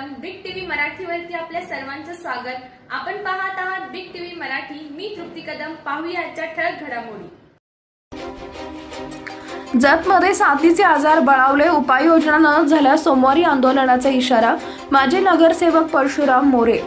मराठीवरती आपल्या सर्वांचं स्वागत. आपण पाहत आहात बिग टीव्ही मराठी. मी तृप्ती कदम. पाहूया आजच्या ठळक घडामोडी. जतमध्ये साथीचे आजार बळावले. उपाययोजना न झाल्यास सोमवारी आंदोलनाचा इशारा. माजी नगरसेवक परशुराम मोरे.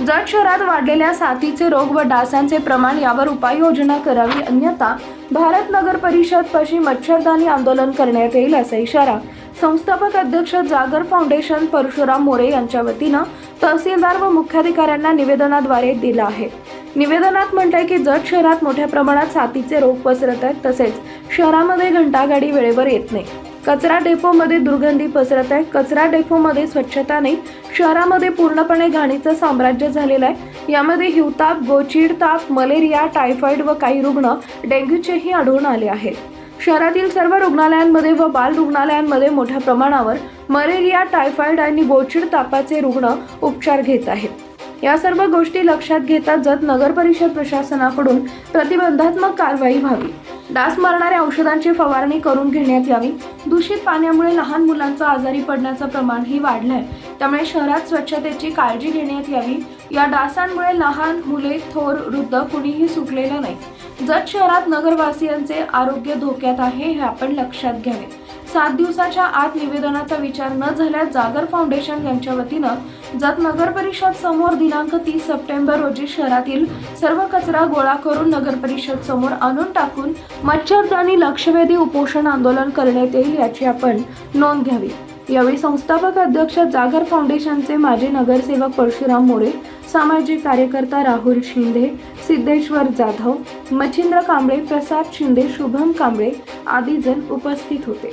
जत शहरात वाढलेल्या साथीचे रोग व डासांचे प्रमाण यावर उपाययोजना करावी अन्यथा भारत नगर परिषद पशी मच्छरदानी आंदोलन करण्यात येईल असा इशारा संस्थापक अध्यक्ष जागर फाउंडेशन परशुराम मोरे यांच्या वतीनं तहसीलदार व मुख्याधिकाऱ्यांना निवेदनाद्वारे दिला आहे. निवेदनात म्हटलंय की जत शहरात मोठ्या प्रमाणात साथीचे रोग पसरत आहेत तसेच शहरामध्ये घंटागाडी वेळेवर येत नाही. कचरा डेपोमध्ये दुर्गंधी पसरत आहे. कचरा डेपोमध्ये स्वच्छता नाही. शहरामध्ये पूर्णपणे घाणीचं साम्राज्य झालेलं आहे. यामध्ये हिवताप गोचीड ताप मलेरिया टायफॉइड व काही रुग्ण डेंग्यूचेही आढळून आले आहेत. शहरातील सर्व रुग्णालयांमध्ये व बाल रुग्णालयांमध्ये मोठ्या प्रमाणावर मलेरिया टायफॉइड आणि गोचीड तापाचे रुग्ण उपचार घेत आहेत. या सर्व गोष्टी लक्षात घेता जत नगर परिषद प्रशासनाकडून प्रतिबंधात्मक कारवाई व्हावी. डास मारणाऱ्या औषधांची फवारणी करून घेण्यात यावी. दूषित पाण्यामुळे लहान मुलांचं आजारी पडण्याचं प्रमाणही वाढलं आहे त्यामुळे शहरात स्वच्छतेची काळजी घेण्यात यावी. या डासांमुळे लहान मुले थोर वृद्ध कुणीही सुटलेलं नाही. जत शहरात नगरवासियांचे आरोग्य धोक्यात आहे हे आपण लक्षात घ्यावे. सात दिवसाच्या आत निवेदनाचा विचार न झाल्यास जागर फाउंडेशन यांच्या वतीनं जत नगर परिषद समोर दिनांक तीस सप्टेंबर रोजी शहरातील सर्व कचरा गोळा करून नगर परिषद समोर आणून टाकून मच्छरदानी लक्षवेधी उपोषण आंदोलन करण्यात येईल याची आपण नोंद घ्यावी. यावेळी संस्थापक अध्यक्ष जागर फाउंडेशनचे माजी नगरसेवक परशुराम मोरे सामाजिक कार्यकर्ता राहुल शिंदे सिद्धेश्वर जाधव मच्छिंद्र कांबळे प्रसाद शिंदे शुभम कांबळे आदी जण उपस्थित होते.